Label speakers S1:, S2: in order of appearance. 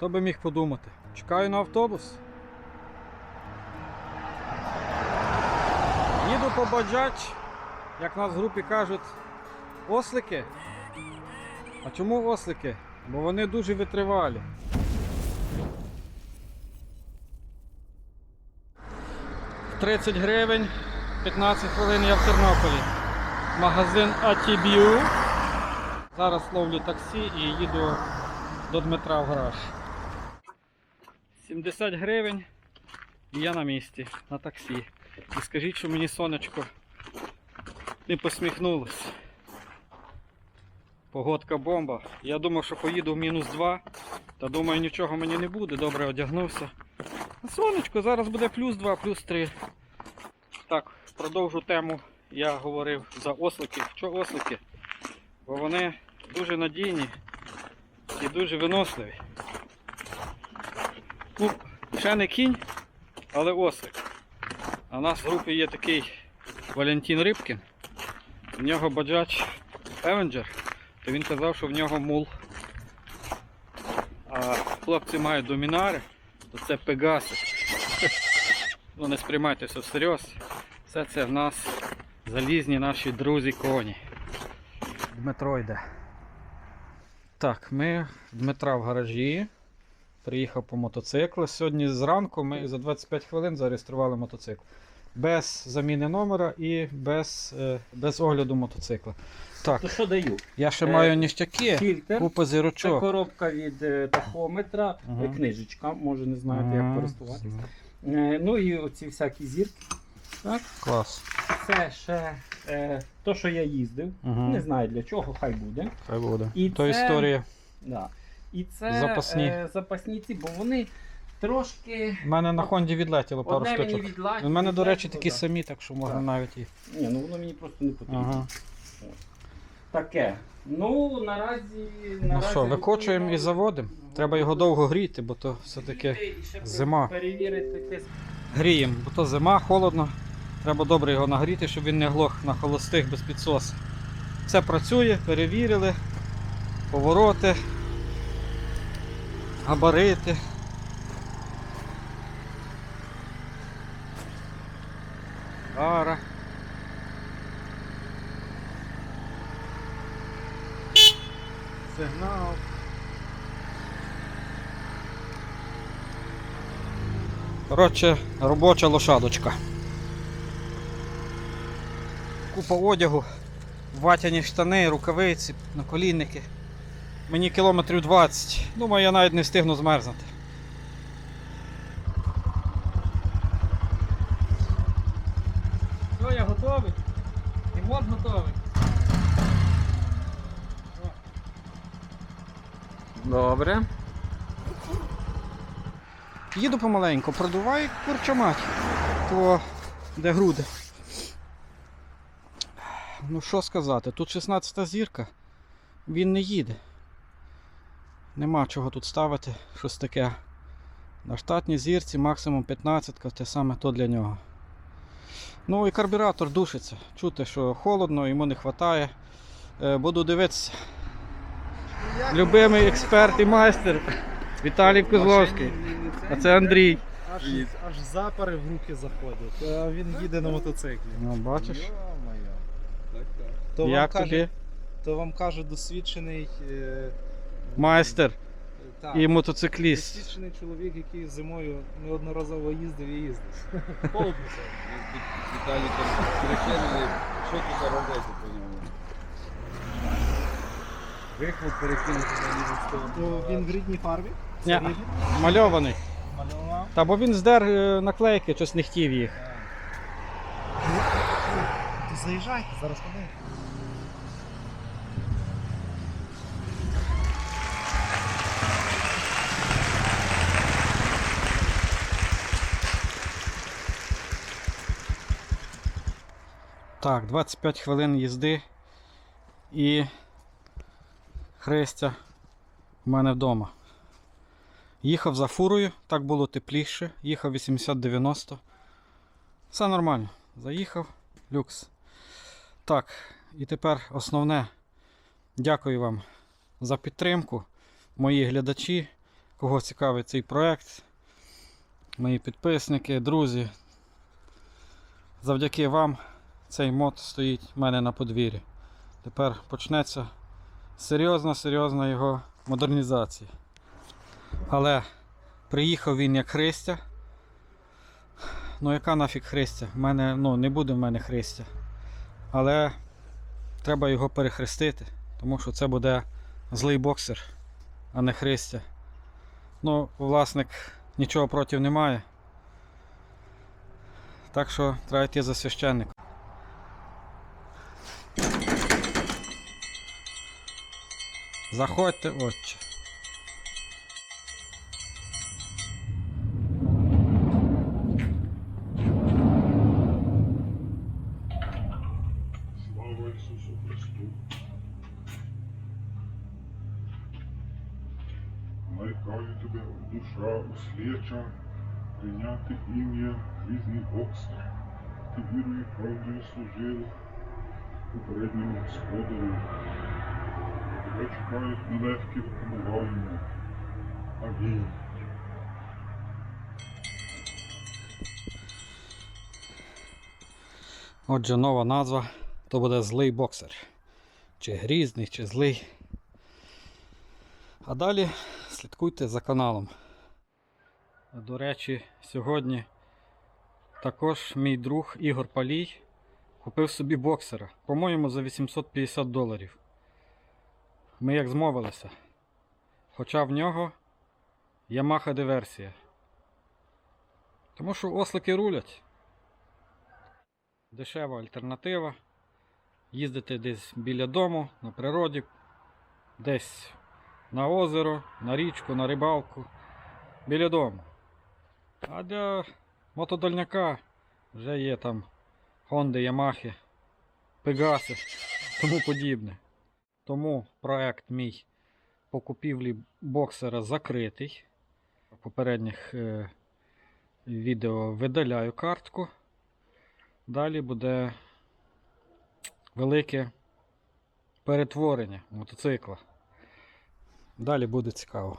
S1: Хто би міг подумати? Чекаю на автобус. Їду по баджач, як нас в групі кажуть, ослики. А чому ослики? Бо вони дуже витривалі. В «30 гривень, 15 хвилин я в Тернополі. Магазин ATBU. Зараз ловлю таксі і їду до Дмитра в гараж. 70 гривень і я на місці, на таксі. І скажіть, що мені сонечко не посміхнулось. Погодка бомба. Я думав, що поїду в мінус 2, та думаю, нічого мені не буде, добре одягнувся. А сонечко, зараз буде плюс 2, плюс 3. Так, продовжу тему. Я говорив за осликів. Що ослики? Бо вони дуже надійні і дуже виносливі. Ну, ще не кінь, але ослик. А у нас в групі є такий Валентин Рибкін. У нього баджач Avenger, то він казав, що в нього мул. А хлопці мають домінари, то це Пегаси. Ну не сприймайте все всерйоз. Все це в нас залізні наші друзі коні. Дмитро йде. Так, ми Дмитра в гаражі. Приїхав по мотоцикл. Сьогодні зранку ми за 25 хвилин зареєстрували мотоцикл. Без заміни номера і без, е, без огляду мотоцикла. Так,
S2: То що даю?
S1: я ще
S2: Е,
S1: маю ніштяки,
S2: Фільтр,
S1: купа
S2: це коробка від е, тахометра,
S1: Ага.
S2: е, книжечка, може не знаєте, як користуватися. Е, Ну і оці всякі зірки. Так,
S1: Клас.
S2: це ще е, то, що я їздив.
S1: Угу.
S2: Не знаю для чого, хай буде.
S1: Хай буде.
S2: І
S1: То
S2: це-
S1: історія.
S2: Да. І це
S1: Запасні.
S2: Е, запасні ці, бо вони трошки.
S1: У мене на Хонді відлетіло пару
S2: Одне мені
S1: штучок.
S2: відлать.
S1: У мене, до речі, такі
S2: да.
S1: самі, так що можна
S2: Так.
S1: навіть і.
S2: Ні, ну воно мені просто не потрібно.
S1: Ага.
S2: Таке. Ну, наразі.
S1: Ну
S2: наразі
S1: що, викочуємо і заводимо. Треба його довго гріти, бо то все-таки
S2: І ще
S1: зима.
S2: Перевірити тиск.
S1: гріємо, бо то зима, холодно. Треба добре його нагріти, щоб він не глох на холостих без підсосу. Все працює, перевірили. Повороти, габарити. Гара. Сигнал. Коротше, робоча лошадочка. Купа одягу, ватяні штани, рукавиці, наколінники. Мені кілометрів 20. Думаю, я навіть не встигну змерзнути. Все, я готовий. І мод готовий.
S2: Добре.
S1: Їду помаленьку, продувай курча мать. То де груди. Ну що сказати, тут 16 зірка, він не їде. Нема чого тут ставити, щось таке. На штатній зірці максимум 15, те саме то для нього. Ну і карбюратор душиться. Чути, що холодно, йому не вистачає. Буду дивитися. Любимий експерт і майстер Віталій Козловський. А це Андрій.
S3: Аж, аж запари в руки заходять. А він їде на мотоциклі.
S1: Ну, бачиш?
S3: То вам,
S1: Як
S3: каже,
S1: тобі?
S3: то вам каже досвідчений е,
S1: Майстер
S3: так,
S1: і мотоцикліст.
S3: досвідчений чоловік, який зимою неодноразово їздив і їздив. Холодно це.
S4: Віталій перечинили, що тут робити по ньому. Вихлоп перекинути на ліву сторону.
S3: То він в рідній фарбі?
S1: Ні.
S3: Рідний?
S1: Мальований.
S3: Малював?
S1: Та бо він здер е, наклейки, щось не хотів їх.
S3: Заїжджайте, зараз ходи.
S1: Так, 25 хвилин їзди і Христя в мене вдома. Їхав за фурою, так було тепліше, їхав 80-90. Все нормально. Заїхав, люкс. Так, і тепер основне. Дякую вам за підтримку, мої глядачі. кого цікавить цей проект, мої підписники, друзі. Завдяки вам цей мод стоїть в мене на подвір'ї. Тепер почнеться серйозна, серйозна його модернізація. Але приїхав він як Христя. Ну яка нафіг Христя? В мене, ну, не буде в мене Христя. Але треба його перехрестити, тому що це буде злий боксер, а не Христя. Ну, власник нічого проти не має. Так що треба йти за священником. Заходьте, отче.
S5: Слава Ісусу Христу. Найкаю тебе, душа услеча, прийняти ім'я різний боксер. Ти вірою правдою служив попередньому господарю. Тебе чекають нелегкі випробування. Амінь.
S1: Отже, нова назва то буде злий боксер. Чи грізний, чи злий. А далі слідкуйте за каналом. До речі, сьогодні також мій друг Ігор Палій купив собі боксера, по-моєму, за 850 доларів. Ми як змовилися. Хоча в нього Yamaha диверсія. Тому що ослики рулять. Дешева альтернатива. Їздити десь біля дому, на природі, десь на озеро, на річку, на рибалку, біля дому. А для мотодальняка вже є там Хонди, Ямахи, Пегаси, тому подібне. Тому проект мій по купівлі боксера закритий. В попередніх е, відео видаляю картку. Далі буде велике перетворення мотоцикла. Далі буде цікаво.